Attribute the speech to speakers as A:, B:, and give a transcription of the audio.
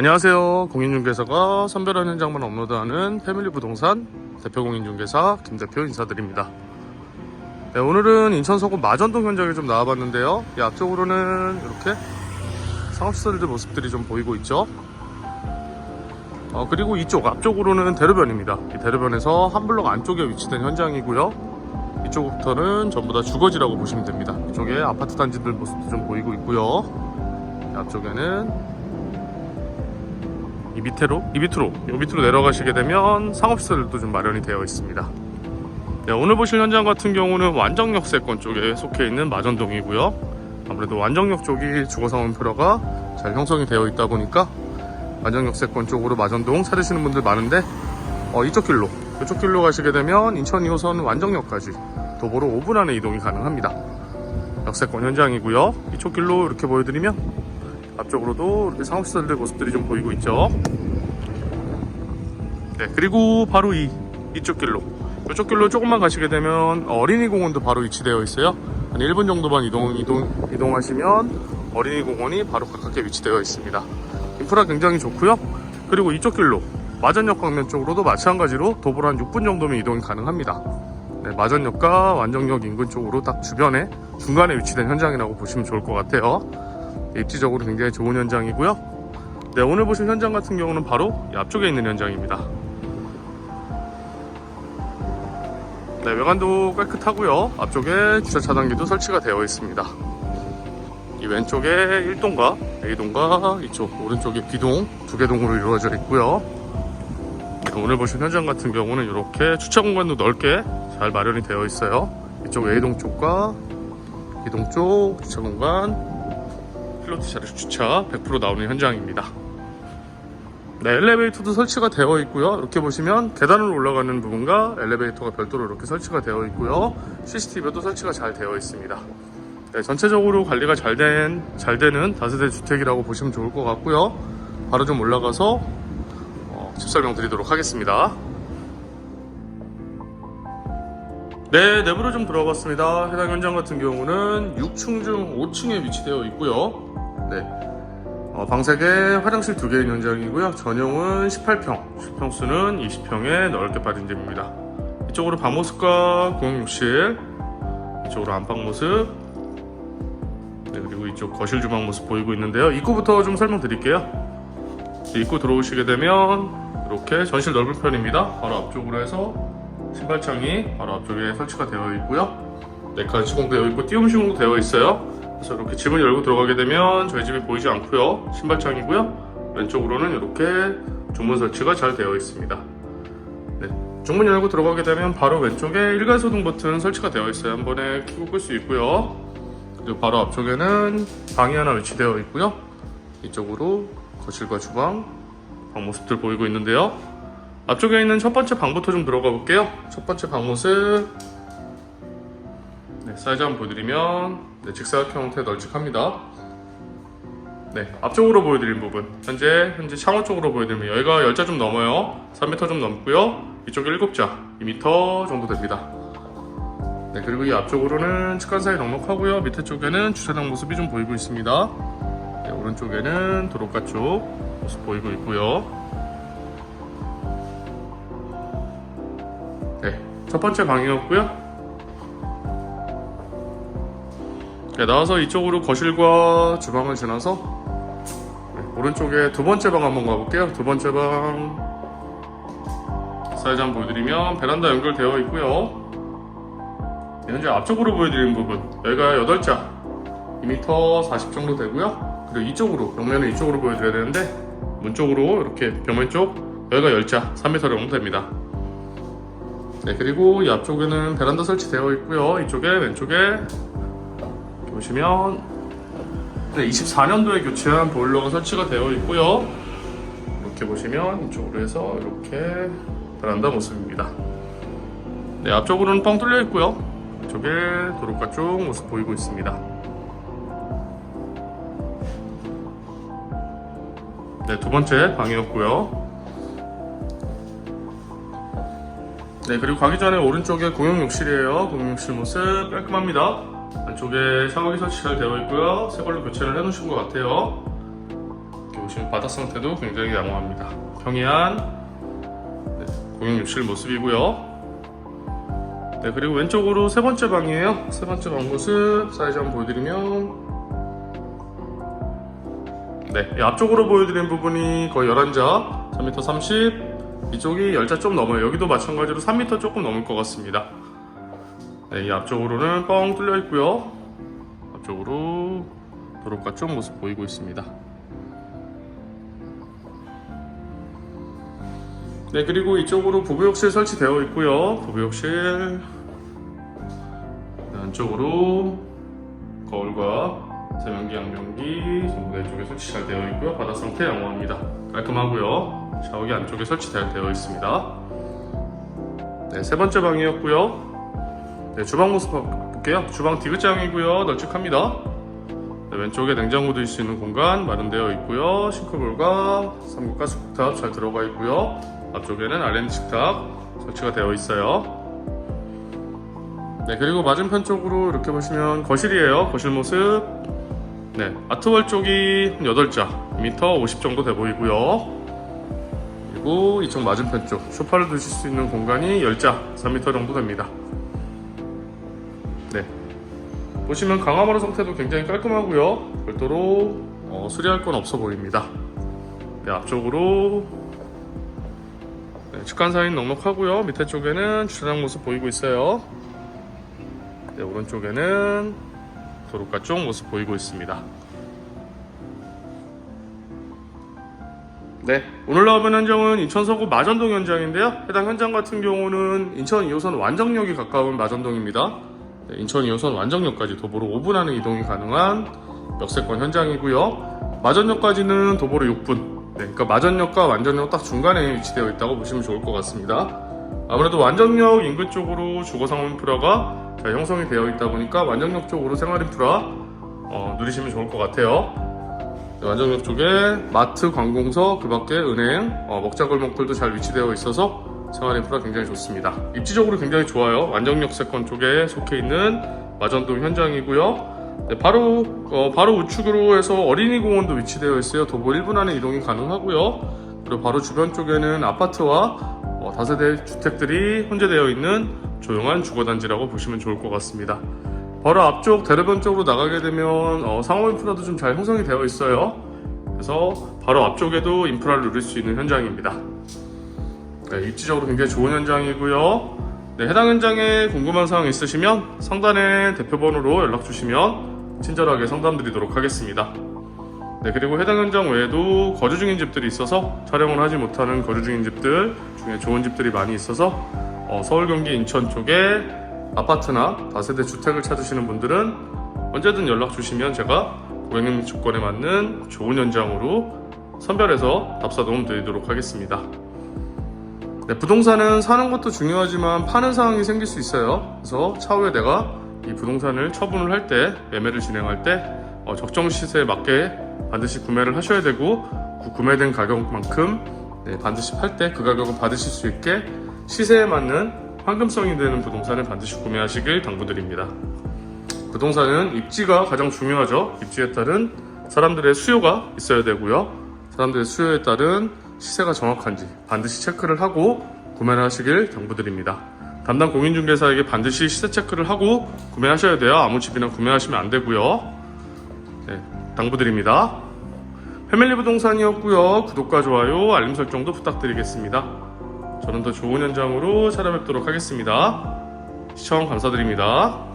A: 안녕하세요. 공인중개사가 선별한 현장만 업로드하는 패밀리 부동산 대표 공인중개사 김 대표 인사드립니다. 네, 오늘은 인천 서구 마전동 현장에 좀 나와봤는데요. 이 앞쪽으로는 이렇게 상업시설들 모습들이 좀 보이고 있죠. 어, 그리고 이쪽 앞쪽으로는 대로변입니다. 이 대로변에서 한 블록 안쪽에 위치된 현장이고요. 이쪽부터는 전부 다 주거지라고 보시면 됩니다. 이쪽에 아파트 단지들 모습도 좀 보이고 있고요. 이 앞쪽에는 이 밑으로 이 밑으로 이 밑으로 내려가시게 되면 상업시설도 좀 마련이 되어 있습니다. 네, 오늘 보실 현장 같은 경우는 완정역 세권 쪽에 속해 있는 마전동이고요. 아무래도 완정역 쪽이 주거상황표가 잘 형성이 되어 있다 보니까 완정역 세권 쪽으로 마전동 찾으시는 분들 많은데 어, 이쪽 길로 이쪽 길로 가시게 되면 인천 2호선 완정역까지 도보로 5분 안에 이동이 가능합니다. 역세권 현장이고요. 이쪽 길로 이렇게 보여드리면 앞쪽으로도 이렇게 상업시설들 모습들이 좀 보이고 있죠. 네, 그리고 바로 이 이쪽 길로 이쪽 길로 조금만 가시게 되면 어린이 공원도 바로 위치되어 있어요. 한 1분 정도만 이동 이동 이동하시면 어린이 공원이 바로 가깝게 위치되어 있습니다. 인프라 굉장히 좋고요. 그리고 이쪽 길로 마전역 방면 쪽으로도 마찬가지로 도보로 한 6분 정도면 이동이 가능합니다. 네, 마전역과 완정역 인근 쪽으로 딱 주변에 중간에 위치된 현장이라고 보시면 좋을 것 같아요. 네, 입지적으로 굉장히 좋은 현장이고요. 네, 오늘 보신 현장 같은 경우는 바로 이 앞쪽에 있는 현장입니다. 네, 외관도 깨끗하고요. 앞쪽에 주차 차단기도 설치가 되어 있습니다. 이 왼쪽에 1동과 A동과 이쪽 오른쪽에 B동 두 개 동으로 이루어져 있고요. 네, 오늘 보신 현장 같은 경우는 이렇게 주차 공간도 넓게 잘 마련이 되어 있어요. 이쪽 A동 쪽과 B동 쪽 주차 공간 필로티 자리 주차 100% 나오는 현장입니다. 네, 엘리베이터도 설치가 되어 있고요. 이렇게 보시면 계단으로 올라가는 부분과 엘리베이터가 별도로 이렇게 설치가 되어 있고요. CCTV도 설치가 잘 되어 있습니다. 네, 전체적으로 관리가 잘 된, 잘 되는 다세대 주택이라고 보시면 좋을 것 같고요. 바로 좀 올라가서 어, 집 설명 드리도록 하겠습니다. 네, 내부로 좀 들어봤습니다. 해당 현장 같은 경우는 6층 중 5층에 위치되어 있고요. 네, 어, 방색에 화장실 두 개인 현장이고요. 전용은 18평, 수평수는 20평에 넓게 빠진 집입니다. 이쪽으로 방 모습과 공용욕실, 이쪽으로 안방 모습, 네, 그리고 이쪽 거실 주방 모습 보이고 있는데요. 입구부터 좀 설명드릴게요. 네, 입구 들어오시게 되면 이렇게 전실 넓은 편입니다. 바로 앞쪽으로 해서 신발창이 바로 앞쪽에 설치가 되어 있고요. 네칸 시공되어 있고 띄움 시공도 되어 있어요. 그래서 이렇게 집을 열고 들어가게 되면 저희 집이 보이지 않고요. 신발창이고요. 왼쪽으로는 이렇게 중문 설치가 잘 되어 있습니다. 네, 중문 열고 들어가게 되면 바로 왼쪽에 일괄소등 버튼 설치가 되어 있어요. 한 번에 켜고 끌 수 있고요. 그리고 바로 앞쪽에는 방이 하나 위치되어 있고요. 이쪽으로 거실과 주방, 방 모습들 보이고 있는데요. 앞쪽에 있는 첫 번째 방부터 좀 들어가 볼게요. 첫 번째 방 모습. 네, 사이즈 한번 보여드리면 네, 직사각형 형태 널찍합니다. 네, 앞쪽으로 보여드린 부분. 현재 현재 창호 쪽으로 보여드리면 여기가 10자 좀 넘어요. 3m 좀 넘고요. 이쪽에 7자, 2m 정도 됩니다. 네, 그리고 이 앞쪽으로는 측간 사이 넉넉하고요. 밑에 쪽에는 주차장 모습이 좀 보이고 있습니다. 네, 오른쪽에는 도로가 쪽 모습 보이고 있고요. 네, 첫 번째 방이었고요. 네, 나와서 이쪽으로 거실과 주방을 지나서 네, 오른쪽에 두 번째 방 한번 가볼게요. 두 번째 방 사이즈 한번 보여드리면 베란다 연결되어 있고요. 네, 현재 앞쪽으로 보여드리는 부분 여기가 8자 2m 40 정도 되고요. 그리고 이쪽으로 벽면은 이쪽으로 보여드려야 되는데 문 쪽으로 이렇게 벽면 쪽 여기가 10자 3m 정도 됩니다. 네 그리고 이 앞쪽에는 베란다 설치되어 있고요. 이쪽에 왼쪽에 보시면 네, 24년도에 교체한 보일러가 설치가 되어 있고요. 이렇게 보시면 이쪽으로 해서 이렇게 베란다 모습입니다. 네, 앞쪽으로는 뻥 뚫려 있고요. 이쪽에 도로가 쪽 모습 보이고 있습니다. 네, 두 번째 방이었고요. 네, 그리고 가기 전에 오른쪽에 공용 욕실이에요. 공용 욕실 모습 깔끔합니다. 안쪽에 샤워기 설치 잘 되어 있고요. 새 걸로 교체를 해 놓으신 것 같아요. 이렇게 보시면 바닥 상태도 굉장히 양호합니다. 평이한 네, 공용 욕실 모습이고요. 네, 그리고 왼쪽으로 세 번째 방이에요. 세 번째 방 모습 사이즈 한번 보여드리면 네, 이 앞쪽으로 보여드린 부분이 거의 11자, 3m 30, 이쪽이 10자 좀 넘어요. 여기도 마찬가지로 3m 조금 넘을 것 같습니다. 네, 이 앞쪽으로는 뻥 뚫려 있고요. 앞쪽으로 도로가 쪽 모습 보이고 있습니다. 네, 그리고 이쪽으로 부부욕실 설치되어 있고요. 부부욕실 네, 안쪽으로 거울과 세면기, 양변기 전부 다 이쪽에 설치 잘 되어 있고요. 바닥 상태 양호합니다. 깔끔하고요. 샤워기 안쪽에 설치 잘 되어 있습니다. 네, 세 번째 방이었고요. 네, 주방 모습 볼게요. 주방 디귿장이고요. 널찍합니다. 네, 왼쪽에 냉장고 둘수 있는 공간 마련되어 있고요. 싱크볼과 삼국 가스쿡탑 잘 들어가 있고요. 앞쪽에는 알렌지 식탁 설치가 되어 있어요. 네, 그리고 맞은편 쪽으로 이렇게 보시면 거실이에요. 거실 모습. 네, 아트월 쪽이 8자, 2m 50 정도 돼 보이고요. 그리고 이쪽 맞은편 쪽, 소파를 두실 수 있는 공간이 10자, 3m 정도 됩니다. 보시면 강화마루 상태도 굉장히 깔끔하고요. 별도로 어, 수리할 건 없어 보입니다. 네, 앞쪽으로 네, 측간 사인 넉넉하고요. 밑에 쪽에는 주차장 모습 보이고 있어요. 네, 오른쪽에는 도로가 쪽 모습 보이고 있습니다. 네, 오늘 나와본 현장은 인천 서구 마전동 현장인데요. 해당 현장 같은 경우는 인천 2호선 완정역이 가까운 마전동입니다. 네, 인천 2호선 완정역까지 도보로 5분 안에 이동이 가능한 역세권 현장이고요. 마전역까지는 도보로 6분. 네, 그러니까 마전역과 완전역 딱 중간에 위치되어 있다고 보시면 좋을 것 같습니다. 아무래도 완전역 인근 쪽으로 주거상 인프라가 잘 형성이 되어 있다 보니까 완전역 쪽으로 생활 인프라 어, 누리시면 좋을 것 같아요. 네, 완전역 쪽에 마트, 관공서, 그 밖에 은행, 어, 먹자골목들도 잘 위치되어 있어서 생활 인프라 굉장히 좋습니다. 입지적으로 굉장히 좋아요. 완전역 세권 쪽에 속해 있는 마전동 현장이고요. 네, 바로 어, 바로 우측으로 해서 어린이 공원도 위치되어 있어요. 도보 1분 안에 이동이 가능하고요. 그리고 바로 주변 쪽에는 아파트와 어, 다세대 주택들이 혼재되어 있는 조용한 주거단지라고 보시면 좋을 것 같습니다. 바로 앞쪽 대로변 쪽으로 나가게 되면 어, 상호 인프라도 좀 잘 형성이 되어 있어요. 그래서 바로 앞쪽에도 인프라를 누릴 수 있는 현장입니다. 네, 입지적으로 굉장히 좋은 현장이고요. 네, 해당 현장에 궁금한 사항 있으시면 상단의 대표번호로 연락 주시면 친절하게 상담드리도록 하겠습니다. 네, 그리고 해당 현장 외에도 거주 중인 집들이 있어서 촬영을 하지 못하는 거주 중인 집들 중에 좋은 집들이 많이 있어서 어, 서울, 경기, 인천 쪽에 아파트나 다세대 주택을 찾으시는 분들은 언제든 연락 주시면 제가 고객님 조건에 맞는 좋은 현장으로 선별해서 답사 도움 드리도록 하겠습니다. 네, 부동산은 사는 것도 중요하지만 파는 상황이 생길 수 있어요. 그래서 차후에 내가 이 부동산을 처분을 할 때, 매매를 진행할 때 어, 적정 시세에 맞게 반드시 구매를 하셔야 되고 그 구매된 가격만큼 네, 반드시 팔 때 그 가격을 받으실 수 있게 시세에 맞는 황금성이 되는 부동산을 반드시 구매하시길 당부드립니다. 부동산은 입지가 가장 중요하죠. 입지에 따른 사람들의 수요가 있어야 되고요. 사람들의 수요에 따른 시세가 정확한지 반드시 체크를 하고 구매를 하시길 당부드립니다. 담당 공인중개사에게 반드시 시세 체크를 하고 구매하셔야 돼요. 아무 집이나 구매하시면 안 되고요. 네, 당부드립니다. 패밀리 부동산이었고요. 구독과 좋아요, 알림 설정도 부탁드리겠습니다. 저는 더 좋은 현장으로 찾아뵙도록 하겠습니다. 시청 감사드립니다.